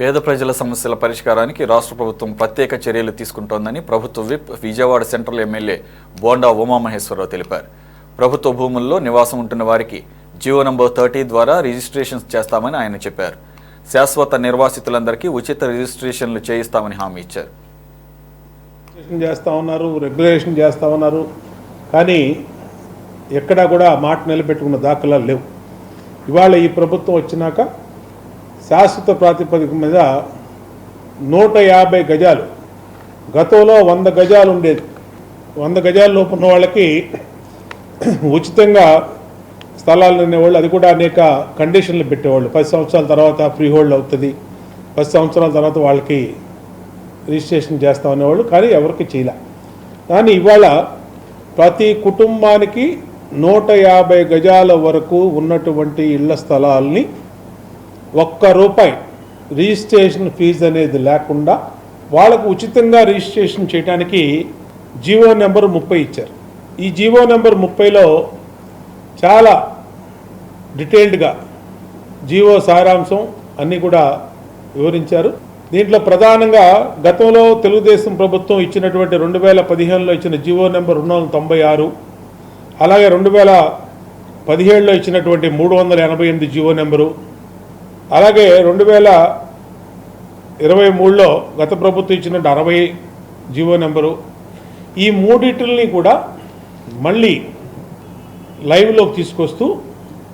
పేద ప్రజల సమస్యల పరిష్కారానికి రాష్ట్ర ప్రభుత్వం ప్రత్యేక చర్యలు తీసుకుంటోందని ప్రభుత్వ whip Vijayawada central MLA Bonda Umamaheswararao తెలిపారు. ప్రభుత్వ భూముల్లో నివాసం ఉంటున్న వారికి జియో నంబర్ థర్టీ ద్వారా రిజిస్ట్రేషన్ చేస్తామని ఆయన చెప్పారు. శాశ్వత నిర్వాసితులందరికీ ఉచిత రిజిస్ట్రేషన్లు చేయిస్తామని హామీ ఇచ్చారు. చేస్తా ఉన్నారు రెగ్యులేషన్ చేస్తా ఉన్నారు. కానీ ఎక్కడా కూడా మాట నిలబెట్టుకున్న దాఖలాలు లేవు. ఇవాళ ఈ ప్రభుత్వం వచ్చినాక శాశ్వత ప్రాతిపదిక మీద నూట యాభై గజాలు గతంలో వంద గజాలు ఉండేది. వంద గజాల లోపు ఉన్న వాళ్ళకి ఉచితంగా స్థలాలు అనేవాళ్ళు అది కూడా అనేక కండిషన్లు పెట్టేవాళ్ళు. పది సంవత్సరాల తర్వాత ఫ్రీ హోల్డ్ అవుతుంది. పది సంవత్సరాల తర్వాత వాళ్ళకి రిజిస్ట్రేషన్ చేస్తాం అనేవాళ్ళు కానీ ఎవరికి చేయలే. కానీ ఇవాళ ప్రతి కుటుంబానికి నూట యాభై గజాల వరకు ఉన్నటువంటి ఇళ్ళ స్థలాల్ని ఒక్క రూపాయి రిజిస్ట్రేషన్ ఫీజు అనేది లేకుండా వాళ్ళకు ఉచితంగా రిజిస్ట్రేషన్ చేయడానికి జీవో నెంబర్ ముప్పై ఇచ్చారు. ఈ జీవో నెంబర్ ముప్పైలో చాలా డీటెయిల్డ్గా జీవో సారాంశం అన్నీ కూడా వివరించారు. దీంట్లో ప్రధానంగా గతంలో తెలుగుదేశం ప్రభుత్వం ఇచ్చినటువంటి రెండు వేల పదిహేనులో ఇచ్చిన జీవో నెంబర్ రెండు వందల తొంభై ఆరు అలాగే రెండు వేల పదిహేడులో ఇచ్చినటువంటి మూడు వందల ఎనభై ఎనిమిది జీవో నెంబరు అలాగే రెండు వేల ఇరవై మూడులో గత ప్రభుత్వం ఇచ్చినట్టు అరవై జీవో నెంబరు ఈ మూడింటిని కూడా మళ్ళీ లైవ్లోకి తీసుకొస్తూ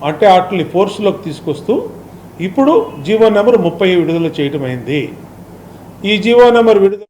అంటే వాటిని ఫోర్స్లోకి తీసుకొస్తూ ఇప్పుడు జీవో నెంబర్ ముప్పై విడుదల చేయటమైంది. ఈ జీవో నెంబర్ విడుదల